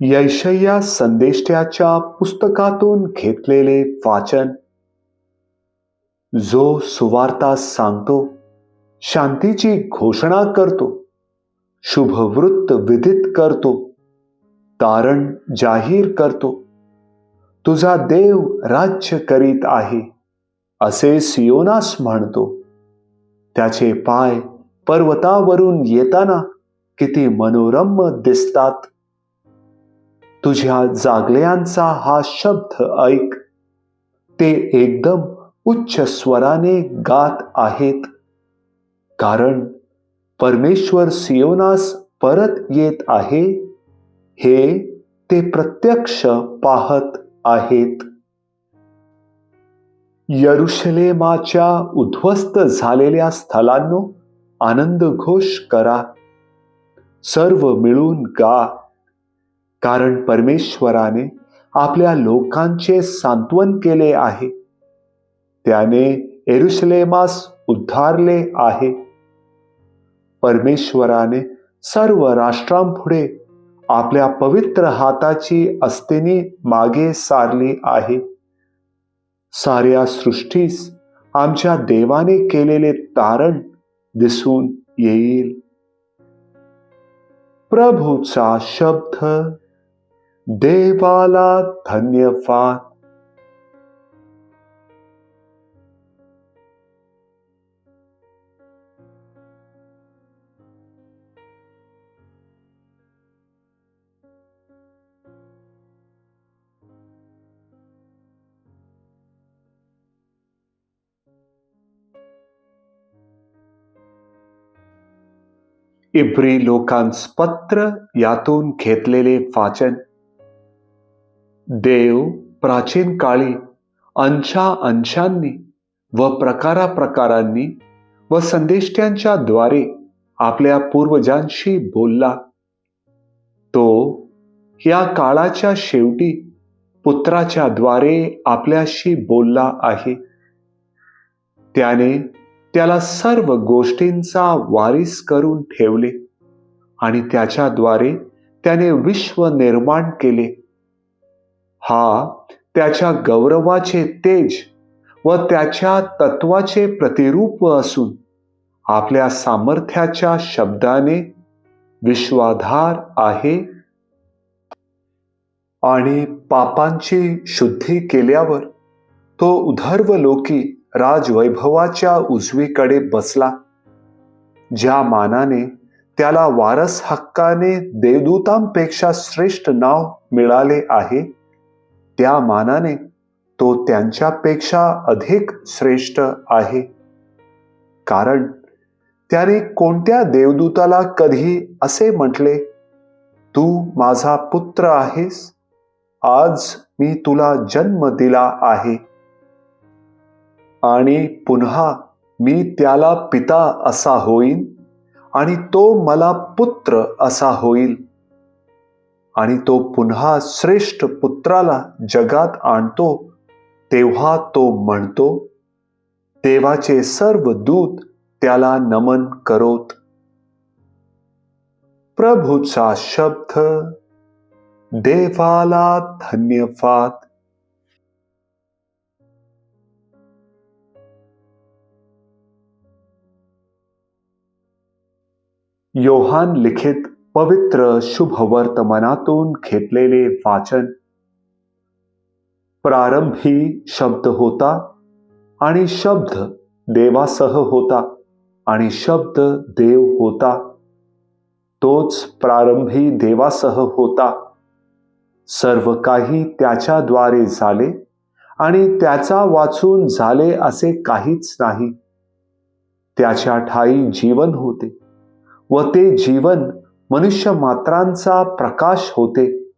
यशय्या संदेष्ट्याच्या पुस्तकातून घेतलेले वाचन. जो सुवार्ता सांगतो शांतीची घोषणा करतो शुभवृत्त विदित करतो तारण जाहीर करतो तुझा देव राज्य करीत आहे असे सियोनास म्हणतो. त्याचे पाय पर्वतावरून येताना किती मनोरम दिसतात. तुझ्या जागल्यांचा हा शब्द ऐक. ते एकदम उच्च स्वराने गात आहेत. कारण परमेश्वर सियोनास परत येत आहे. हे ते प्रत्यक्ष पाहत आहेत. यरुशलेमाच्या उद्ध्वस्त झालेल्या स्थलांनो आनंद घोष करा. सर्व मिळून गा. कारण परमेश्वराने आपल्या लोकांचे सांत्वन केले आहे. त्याने एरुशलेमास उद्धारले आहे. परमेश्वराने सर्व राष्ट्रांपुढे आपल्या पवित्र हाताची अस्तिनी मागे सारली आहे. साऱ्या सृष्टीस आमच्या देवाने केलेले तारण दिसून येईल. प्रभूचा शब्द देवाला धन्यवाद. इब्री लोकांस पत्र यातून घेतलेले वाचन. देव प्राचीन काळी अंशा अंशांनी व प्रकारा प्रकारांनी व संदेष्ट्यांच्या द्वारे आपल्या पूर्वजांशी बोलला. तो या काळाच्या शेवटी पुत्राच्या द्वारे आपल्याशी बोलला आहे. त्याने त्याला सर्व गोष्टींचा वारीस करून ठेवले आणि त्याच्याद्वारे त्याने विश्व निर्माण केले. हा त्याच्या गौरवाचे तेज व त्याच्या तत्वाचे प्रतिरूप असून आपल्या सामर्थ्याच्या शब्दाने विश्वाधार आहे आणि पापांची शुद्धी केल्यावर तो उधर्व लोकी राजवैभवाच्या उजवीकडे बसला ज्या मानाने त्याला वारस हक्काने देवदूतांपेक्षा श्रेष्ठ नाव मिळाले आहे. त्या मानाने तो त्यांच्यापेक्षा अधिक श्रेष्ठ आहे. कारण त्याने कोणत्या देवदूताला कधी असे म्हटले तू माझा पुत्र आहेस आज मी तुला जन्म दिला आहे. आणि पुन्हा मी त्याला पिता असा होईन आणि तो मला पुत्र असा होईल. आणि तो पुन्हा श्रेष्ठ पुत्राला जगात आणतो तेव्हा तो म्हणतो देवाचे सर्व दूत त्याला नमन करोत. प्रभूचा शब्द देवाला धन्यवाद. योहान लिखित पवित्र शुभ वर्तमानातून घेतलेले वाचन. प्रारंभी शब्द होता आणि शब्द देवासह होता आणि शब्द देव होता. तोच प्रारंभी देवासह होता. सर्व काही त्याच्याद्वारे झाले आणि त्याचा वाचून झाले असे काहीच नाही. त्याच्या ठाई जीवन होते व ते जीवन मनुष्य मात्रांचा प्रकाश होते.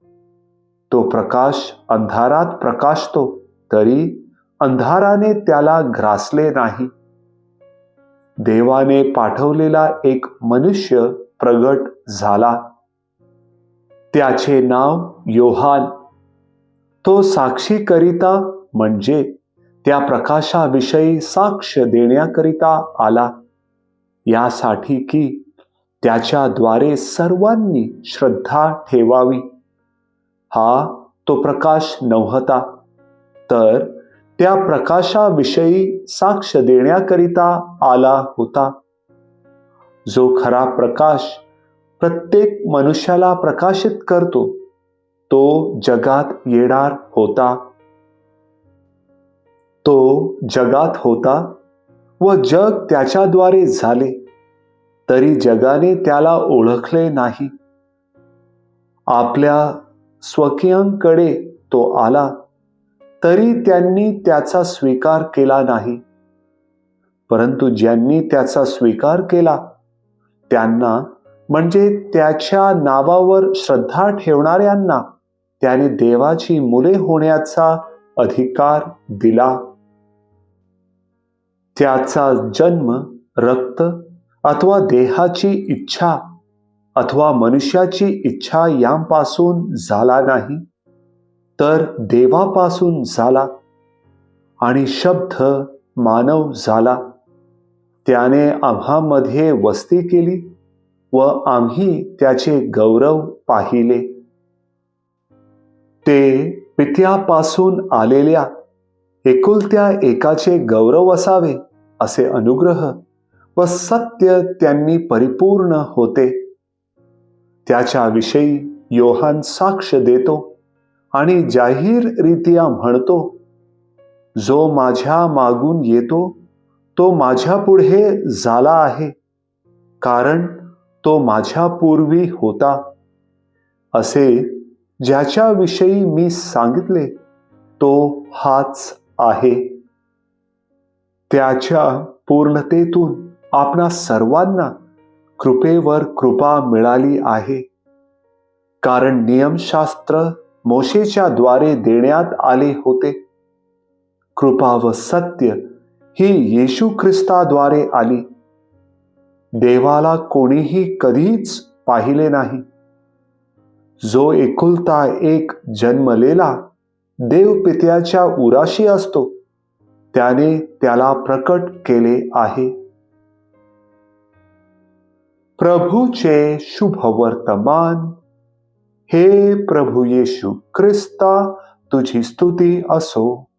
तो प्रकाश अंधारात प्रकाशतो तरी अंधाराने त्याला ग्रासले नाही. देवाने पाठवलेला एक मनुष्य प्रगट झाला. त्याचे नाव योहान. तो साक्षी करिता म्हणजे त्या प्रकाशाविषयी साक्ष देण्याकरिता आला. यासाठी की त्याच्याद्वारे सर्वांनी श्रद्धा ठेवावी. हा तो प्रकाश नव्हता. तर त्या प्रकाशाविषयी साक्ष देण्याकरिता आला होता. जो खरा प्रकाश प्रत्येक मनुष्याला प्रकाशित करतो तो जगात येणार होता. तो जगात होता व जग त्याच्याद्वारे झाले. तरी जगाने त्याला ओळखले नाही. आपल्या स्वकीयांकडे तो आला तरी त्यांनी त्याचा स्वीकार केला नाही. परंतु ज्यांनी त्याचा स्वीकार केला त्यांना म्हणजे त्याच्या नावावर श्रद्धा ठेवणाऱ्यांना त्याने देवाची मुले होण्याचा अधिकार दिला. त्याचा जन्म रक्त अथवा देहाची इच्छा अथवा मनुष्याची इच्छा यांपासून झाला नाही तर देवापासून झाला आणि शब्द मानव झाला. त्याने आम्हामध्ये वस्ती केली व आम्ही त्याचे गौरव पाहिले. ते पित्यापासून आलेल्या एकुलत्या एकाचे गौरव असावे असे अनुग्रह व सत्य त्यांनी परिपूर्ण होते. त्याच्याविषयी योहान साक्ष देतो आणि जाहीररित्या म्हणतो जो माझ्या मागून येतो तो माझ्या पुढे झाला आहे कारण तो माझ्या पूर्वी होता. असे ज्याच्याविषयी मी सांगितले तो हाच आहे. त्याच्या पूर्णतेतून आपणा सर्वांना कृपेवर कृपा मिळाली आहे. कारण नियमशास्त्र मोशेच्या द्वारे देण्यात आले होते. कृपा व सत्य ही येशू ख्रिस्ताद्वारे आली. देवाला कोणीही कधीच पाहिले नाही. जो एकुलता एक जन्मलेला देवपित्याच्या उराशी असतो त्याने त्याला प्रकट केले आहे. प्रभूचे शुभवर्तमान. हे प्रभू येशू ख्रिस्ता तुझी स्तुती असो.